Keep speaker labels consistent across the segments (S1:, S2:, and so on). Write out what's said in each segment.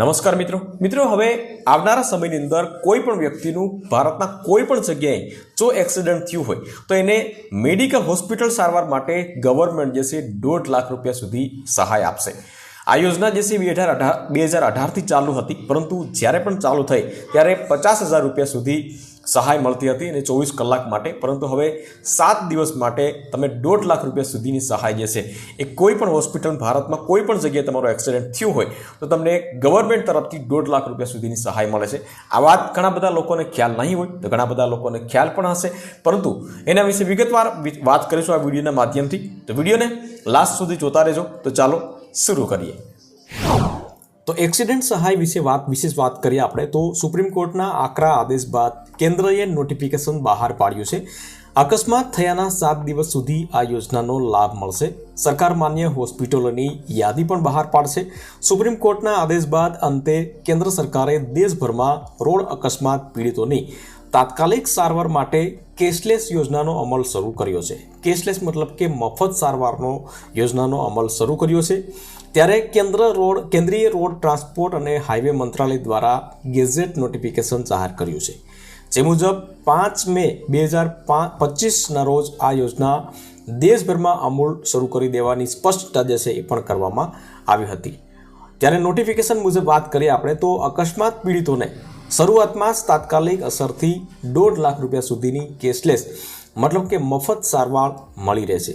S1: નમસ્કાર મિત્રો. મિત્રો, હવે આવનારા સમયની અંદર કોઈ પણ વ્યક્તિનું ભારતના કોઈ પણ જગ્યાએ જો એક્સિડન્ટ થયું હોય, તો એને મેડિકલ હોસ્પિટલ સારવાર માટે ગવર્મેન્ટ જે છે દોઢ લાખ રૂપિયા સુધી સહાય આપશે. આ યોજના જે છે બે હજાર અઢાર, બે હજાર અઢારથી ચાલુ હતી, પરંતુ જ્યારે પણ ચાલુ થઈ, ત્યારે પચાસ હજાર રૂપિયા સુધી સહાય મળતી હતી અને ચોવીસ કલાક માટે. પરંતુ હવે સાત દિવસ માટે તમે દોઢ લાખ રૂપિયા સુધીની સહાય જે છે, એ કોઈ પણ હોસ્પિટલ ભારતમાં કોઈ પણ જગ્યાએ તમારો એક્સિડન્ટ થયું હોય, તો તમને ગવર્મેન્ટ તરફથી દોઢ લાખ રૂપિયા સુધીની સહાય મળે છે. આ વાત ઘણા બધા લોકોને ખ્યાલ નહીં હોય, તો ઘણા બધા લોકોને ખ્યાલ પણ હશે. પરંતુ એના વિશે વિગતવાર વાત કરીશું આ વિડીયોના માધ્યમથી. તો વિડીયોને લાસ્ટ સુધી જોતા રહેજો. તો ચાલો, શરૂ કરીએ. તો એક્સિડન્ટ સહાય વિશે વાત, વિશેષ વાત કરીએ આપણે, તો સુપ્રીમ કોર્ટના આકરા આદેશ બાદ કેન્દ્રએ નોટિફિકેશન બહાર પાડ્યું છે. અકસ્માત થયાના સાત દિવસ સુધી આ યોજનાનો લાભ મળશે. સરકાર માન્ય હોસ્પિટલોની યાદી પણ બહાર પાડશે. સુપ્રીમ કોર્ટના આદેશ બાદ અંતે કેન્દ્ર સરકારે દેશભરમાં રોડ અકસ્માત પીડિતોની તાત્કાલિક સારવાર માટે કેશલેસ યોજનાનો અમલ શરૂ કર્યો છે. કેશલેસ મતલબ કે મફત સારવારનો યોજનાનો અમલ શરૂ કર્યો છે. ત્યારે કેન્દ્ર રોડ, કેન્દ્રીય રોડ ટ્રાન્સપોર્ટ અને હાઈવે મંત્રાલય દ્વારા ગેઝેટ નોટિફિકેશન જાહેર કર્યું છે. જે મુજબ, પાંચ મે બે હજાર પચીસના રોજ આ યોજના દેશભરમાં અમૂલ શરૂ કરી દેવાની સ્પષ્ટતા જે છે એ પણ કરવામાં આવી હતી. ત્યારે નોટિફિકેશન મુજબ વાત કરીએ આપણે, તો અકસ્માત પીડિતોને શરૂઆતમાં જ તાત્કાલિક અસરથી દોઢ લાખ રૂપિયા સુધીની કેશલેસ, મતલબ કે મફત સારવાર મળી રહેશે.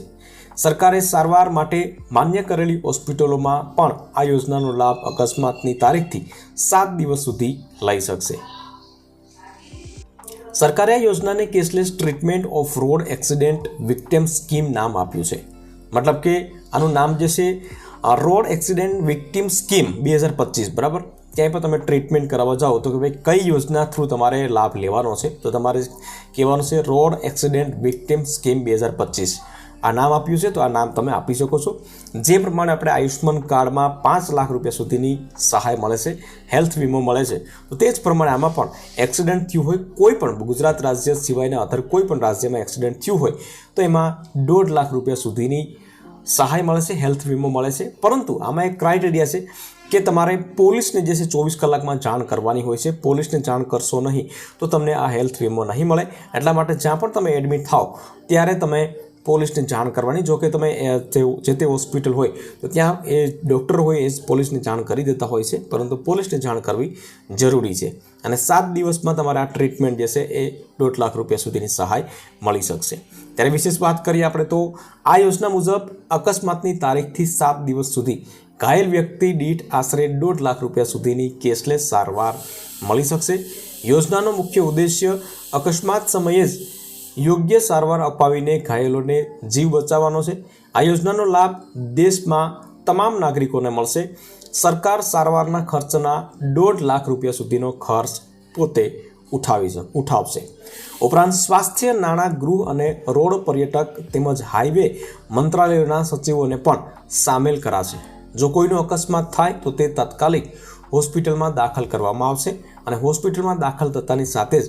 S1: સરકારે સારવાર માટે માન્ય કરેલી હોસ્પિટલોમાં પણ આ યોજનાનો લાભ અકસ્માતની તારીખથી સાત દિવસ સુધી લઈ શકશે. સરકારે આ યોજનાને cashless treatment of road accident victim scheme નામ આપ્યું છે. મતલબ કે આનું નામ જે છે રોડ એક્સિડન્ટ વિક્ટિમ સ્કીમ બે હજાર પચીસ, બરાબર? ક્યાંય પણ તમે ટ્રીટમેન્ટ કરાવવા જાઓ તો કે ભાઈ કઈ યોજના થ્રુ તમારે લાભ લેવાનો છે? તો તમારે કહેવાનું છે રોડ એક્સિડન્ટ વિક્ટિમ સ્કીમ બે હજાર પચીસ. આ નામ આપ્યું છે, તો આ નામ તમે આપી શકો છો. જે પ્રમાણે આપણે આયુષ્યમાન કાર્ડમાં પાંચ લાખ રૂપિયા સુધીની સહાય મળે છે, હેલ્થ વીમો મળે છે, તો તે જ પ્રમાણે આમાં પણ એક્સિડન્ટ થયું હોય, કોઈ પણ ગુજરાત રાજ્ય સિવાયના અધર કોઈ પણ રાજ્યમાં એક્સિડન્ટ થયું હોય, તો એમાં દોઢ લાખ રૂપિયા સુધીની સહાય મળે છે, હેલ્થ વીમો મળે છે. પરંતુ આમાં એક ક્રાઇટેરિયા છે કે તમારે પોલીસને જે છે ચોવીસ કલાકમાં જાણ કરવાની હોય છે, પોલીસને જાણ કરશો નહીં, તો તમને આ હેલ્થ વીમો નહીં મળે. એટલા માટે જ્યાં પણ તમે એડમિટ થાઓ, ત્યારે તમે પોલીસને જાણ કરવાની. જો કે તમે જે તે હોસ્પિટલ હોય, તો ત્યાં એ ડૉક્ટર હોય એ જ પોલીસને જાણ કરી દેતા હોય છે. પરંતુ પોલીસને જાણ કરવી જરૂરી છે. અને સાત દિવસમાં તમારે આ ટ્રીટમેન્ટ જે છે એ દોઢ લાખ રૂપિયા સુધીની સહાય મળી શકશે. ત્યારે વિશેષ વાત કરીએ આપણે તો, આ યોજના મુજબ અકસ્માતની તારીખથી સાત દિવસ સુધી ઘાયલ વ્યક્તિ દીઠ આશરે દોઢ લાખ રૂપિયા સુધીની કેશલેસ સારવાર મળી શકશે. યોજનાનો મુખ્ય ઉદ્દેશ્ય અકસ્માત સમયે જ યોગ્ય સારવાર અપાવીને ઘાયલોને જીવ બચાવવાનો છે. આ યોજનાનો લાભ દેશમાં તમામ નાગરિકોને મળશે. સરકાર સારવારના ખર્ચના દોઢ લાખ રૂપિયા સુધીનો ખર્ચ પોતે ઉઠાવી ઉઠાવશે. ઉપરાંત સ્વાસ્થ્ય નાણાં, ગૃહ અને રોડ પર્યટક તેમજ હાઈવે મંત્રાલયોના સચિવોને પણ સામેલ કરાશે. જો કોઈનો અકસ્માત થાય તો તે તાત્કાલિક હોસ્પિટલમાં દાખલ કરવામાં આવશે અને હોસ્પિટલમાં દાખલ થતાની સાથે જ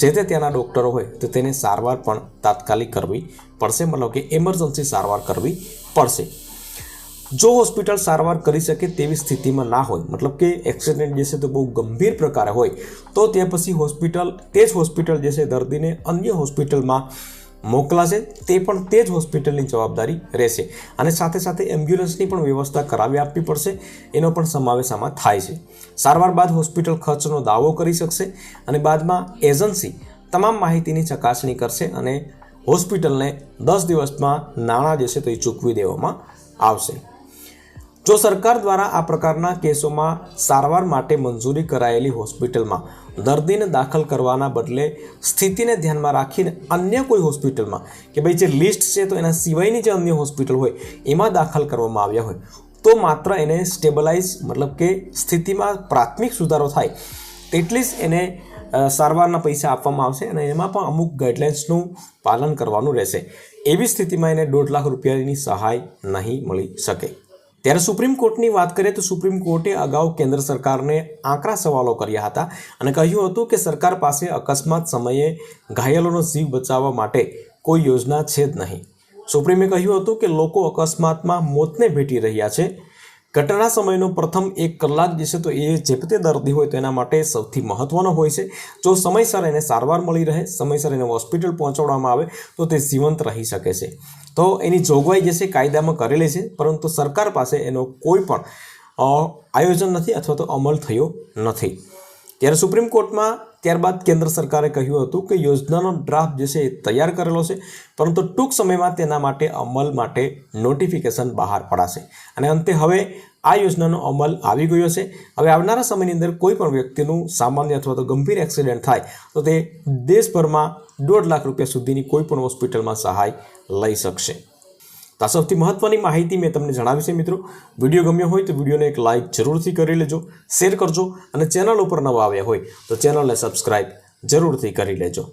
S1: જે તે ત્યાંના ડૉક્ટરો હોય તો તેને સારવાર પણ તાત્કાલિક કરવી પડશે, મતલબ કે એમરજન્સી સારવાર કરવી પડશે. જો હોસ્પિટલ સારવાર કરી શકે તેવી સ્થિતિમાં ના હોય, મતલબ કે એક્સિડન્ટ જે છે તો બહુ ગંભીર પ્રકારે હોય, તો તે પછી હોસ્પિટલ, તે જ હોસ્પિટલ જે છે દર્દીને અન્ય હોસ્પિટલમાં મોકલાશે તે પણ તે જ હોસ્પિટલની જવાબદારી રહેશે. અને સાથે સાથે એમ્બ્યુલન્સની પણ વ્યવસ્થા કરાવી આપવી પડશે. એનો પણ સમાવેશ આમાં થાય છે. સારવાર બાદ હોસ્પિટલ ખર્ચનો દાવો કરી શકશે અને બાદમાં એજન્સી તમામ માહિતીની ચકાસણી કરશે અને હોસ્પિટલને દસ દિવસમાં નાણાં જે તો એ ચૂકવી દેવામાં આવશે. જો સરકાર દ્વારા આ પ્રકારના કેસોમાં સારવાર માટે મંજૂરી કરાયેલી હોસ્પિટલમાં દર્દીને દાખલ કરવાના બદલે સ્થિતિને ધ્યાનમાં રાખીને અન્ય કોઈ હોસ્પિટલમાં કે ભાઈ જે લિસ્ટ છે તો એના સિવાયની જે અન્ય હોસ્પિટલ હોય એમાં દાખલ કરવામાં આવ્યા હોય, તો માત્ર એને સ્ટેબલાઇઝ મતલબ કે સ્થિતિમાં પ્રાથમિક સુધારો થાય તેટલી જ એને સારવારના પૈસા આપવામાં આવશે અને એમાં પણ અમુક ગાઈડલાઇન્સનું પાલન કરવાનું રહેશે. એવી સ્થિતિમાં એને દોઢ લાખ રૂપિયાની સહાય નહીં મળી શકે. ત્યારે સુપ્રીમ કોર્ટની વાત કરીએ તો સુપ્રીમ કોર્ટે અગાઉ કેન્દ્ર સરકારને આંકડા સવાલો કર્યા હતા અને કહ્યું હતું કે સરકાર પાસે અકસ્માત સમયે ઘાયલોનો જીવ બચાવવા માટે કોઈ યોજના છે જ નહીં. સુપ્રીમે કહ્યું હતું કે લોકો અકસ્માતમાં મોતને ભેટી રહ્યા છે. ઘટના સમયનો પ્રથમ એક કલાક જે છે તો એ જે તે દર્દી હોય તો એના માટે સૌથી મહત્ત્વનો હોય છે. જો સમયસર એને સારવાર મળી રહે, સમયસર એને હોસ્પિટલ પહોંચાડવામાં આવે, તો તે જીવંત રહી શકે છે. તો એની જોગવાઈ જે છે કાયદામાં કરેલી છે, પરંતુ સરકાર પાસે એનો કોઈ પણ આયોજન નથી અથવા તો અમલ થયો નથી. ત્યારે સુપ્રીમ કોર્ટમાં ત્યારબાદ કેન્દ્ર સરકારે કહ્યું હતું કે યોજનાનો ડ્રાફ્ટ જે છે એ તૈયાર કરેલો છે, પરંતુ ટૂંક સમયમાં તેના માટે અમલ માટે નોટિફિકેશન બહાર પડાશે. અને અંતે હવે આ યોજનાનો અમલ આવી ગયો છે. હવે આવનારા સમયની અંદર કોઈ પણ વ્યક્તિનું સામાન્ય અથવા તો ગંભીર એક્સિડન્ટ થાય, તો તે દેશભરમાં દોઢ લાખ રૂપિયા સુધીની કોઈ પણ હોસ્પિટલમાં સહાય લઈ શકશે. તો સૌથી મહત્વની માહિતી મેં તમને જણાવી છે મિત્રો. વીડિયો ગમ્યો હોય તો વિડીયોને એક લાઇક જરૂરથી કરી લેજો, શેર કરજો અને ચેનલ ઉપર નવા આવ્યા હોય તો ચેનલને સબસ્ક્રાઇબ જરૂરથી કરી લેજો.